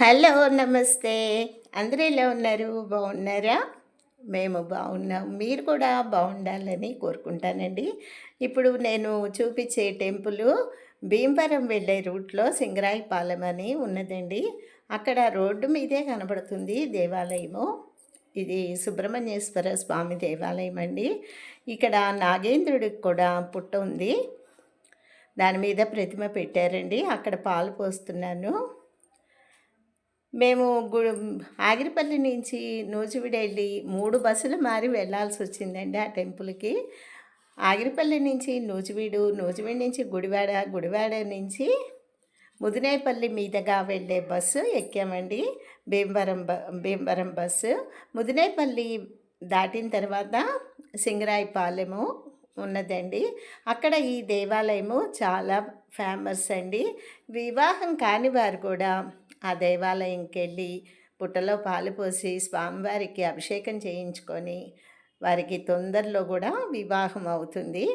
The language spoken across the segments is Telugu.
హలో నమస్తే. అందరూ ఎలా ఉన్నారు? బాగున్నారా? మేము బాగున్నాం. మీరు కూడా బాగుండాలని కోరుకుంటానండి. ఇప్పుడు నేను చూపించే టెంపుల్ భీమవరం వెళ్ళే రూట్లో సింగరాయపాలెం అని ఉన్నదండి. అక్కడ రోడ్డు మీదే కనబడుతుంది దేవాలయము. ఇది సుబ్రహ్మణ్యేశ్వర స్వామి దేవాలయం అండి. ఇక్కడ నాగేంద్రుడికి కూడా పుట్ట ఉంది. దాని మీద ప్రతిమ పెట్టారండి. అక్కడ పాలు పోస్తున్నాను. మేము గు ఆగిరిపల్లి నుంచి నూజివీడు వెళ్ళి మూడు బస్సులు మారి వెళ్ళాల్సి వచ్చిందండి ఆ టెంపుల్కి. ఆగిరిపల్లి నుంచి నూజివీడు నూజివీడు నుంచి గుడివాడ గుడివాడ నుంచి ముదినేపల్లి మీదుగా వెళ్ళే బస్సు ఎక్కామండి. భీమవరం బ భీమవరం బస్సు. ముదినేపల్లి దాటిన తర్వాత సింగరాయిపాలెము ఉన్నదండి. అక్కడ ఈ దేవాలయము చాలా ఫేమస్ అండి. వివాహం కాని వారు కూడా ఆ దేవాలయంకి వెళ్ళి పుట్టలో పాలు పోసి స్వామివారికి అభిషేకం చేయించుకొని వారికి తొందరలో కూడా వివాహం అవుతుంది.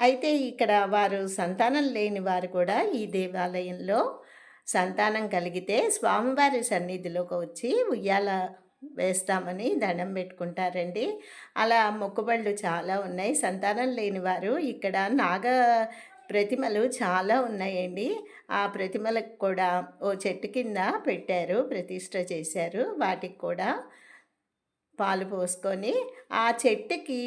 అయితే ఇక్కడ వారు సంతానం లేని వారు కూడా ఈ దేవాలయంలో సంతానం కలిగితే స్వామివారి సన్నిధిలోకి వచ్చి ఉయ్యాల వేస్తామని దండం పెట్టుకుంటారండి. అలా మొక్కుబళ్ళు చాలా ఉన్నాయి. సంతానం లేని వారు ఇక్కడ నాగ ప్రతిమలు చాలా ఉన్నాయండి. ఆ ప్రతిమలకు కూడా ఓ చెట్టు కింద పెట్టారు ప్రతిష్ట చేశారు. వాటికి కూడా పాలు పోసుకొని ఆ చెట్టుకి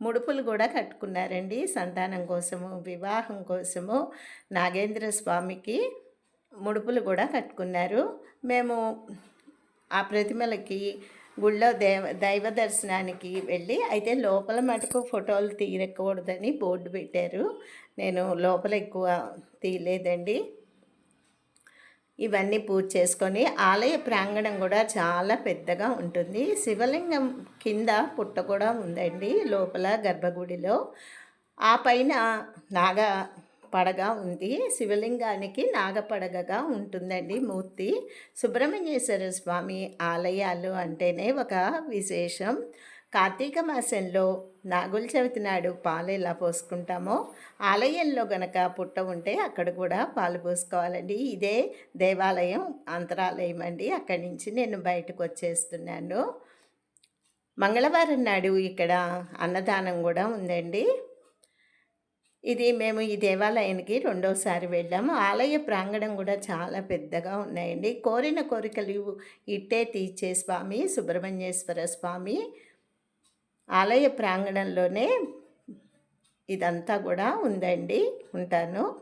ముడుపులు కూడా కట్టుకున్నారండి. సంతానం కోసము వివాహం కోసము నాగేంద్ర స్వామికి ముడుపులు కూడా కట్టుకున్నారు. మేము ఆ ప్రతిమలకి గుళ్ళో దేవ దైవ దర్శనానికి వెళ్ళి అయితే లోపల మటుకు ఫోటోలు తీయకూడదని బోర్డు పెట్టారు. నేను లోపల ఎక్కువ తీయలేదండి. ఇవన్నీ పూజ చేసుకొని ఆలయ ప్రాంగణం కూడా చాలా పెద్దగా ఉంటుంది. శివలింగం కింద పుట్ట కూడా ఉందండి లోపల గర్భగుడిలో. ఆ పైన నాగ పడగ ఉంది. శివలింగానికి నాగపడగగా ఉంటుందండి మూర్తి. సుబ్రహ్మణ్యేశ్వర స్వామి ఆలయాలు అంటేనే ఒక విశేషం. కార్తీక మాసంలో నాగుల చవితి నాడు పాలు ఎలా పోసుకుంటామో ఆలయంలో గనక పుట్ట ఉంటే అక్కడ కూడా పాలు పోసుకోవాలండి. ఇదే దేవాలయం అంతరాలయం అండి. అక్కడి నుంచి నేను బయటకు వచ్చేస్తున్నాను. మంగళవారం నాడు ఇక్కడ అన్నదానం కూడా ఉందండి. ఇది మేము ఈ దేవాలయానికి రెండోసారి వెళ్ళాము. ఆలయ ప్రాంగణం కూడా చాలా పెద్దగా ఉన్నాయండి. కోరిన కోరికలు ఇట్టే తీర్చే స్వామి సుబ్రహ్మణ్యేశ్వర స్వామి. ఆలయ ప్రాంగణంలోనే ఇదంతా కూడా ఉందండి ఉంటాను.